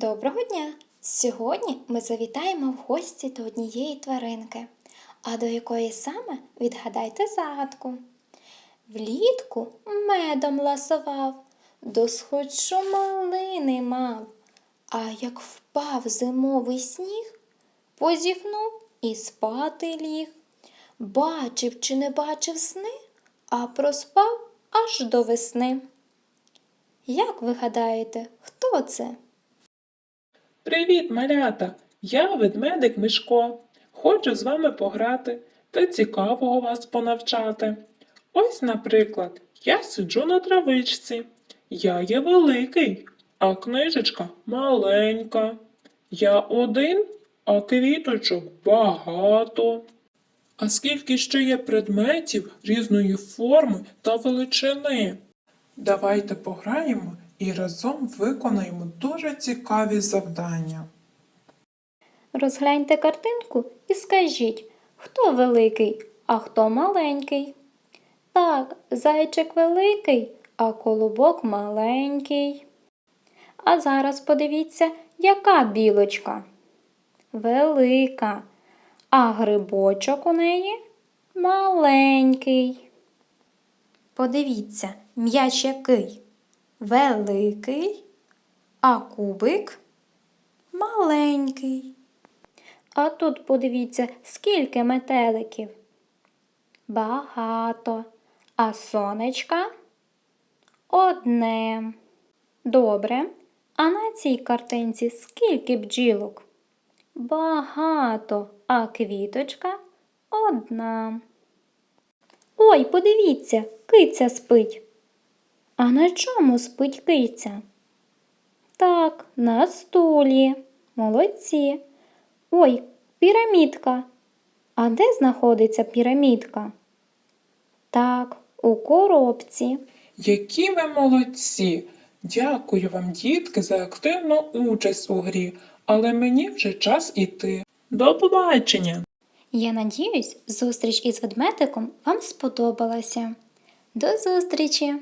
Доброго дня! Сьогодні ми завітаємо в гості до однієї тваринки. А до якої саме відгадайте загадку. Влітку медом ласував, досхочу малини мав. А як впав зимовий сніг, позіхнув і спати ліг. Бачив чи не бачив сни, а проспав аж до весни. Як ви гадаєте, хто це? Привіт, малята! Я ведмедик Мишко. Хочу з вами пограти та цікавого вас понавчати. Ось, наприклад, я сиджу на травичці. Я є великий, а книжечка маленька. Я один, а квіточок багато. А скільки ще є предметів різної форми та величини? Давайте пограємо і разом виконаємо дуже цікаві завдання. Розгляньте картинку і скажіть, хто великий, а хто маленький. Так, зайчик великий, а колобок маленький. А зараз подивіться, яка білочка. Велика, а грибочок у неї маленький. Подивіться, м'яч який? Великий, а кубик маленький. А тут подивіться, скільки метеликів. Багато. А сонечка одне. Добре. А на цій картинці скільки бджілок? Багато. А квіточка одна. Ой, подивіться, киця спить. А на чому спить киця? Так, на стулі. Молодці. Ой, пірамідка. А де знаходиться пірамідка? Так, у коробці. Які ви молодці! Дякую вам, дітки, за активну участь у грі, але мені вже час іти. До побачення! Я надіюсь, зустріч із ведмедиком вам сподобалася. До зустрічі!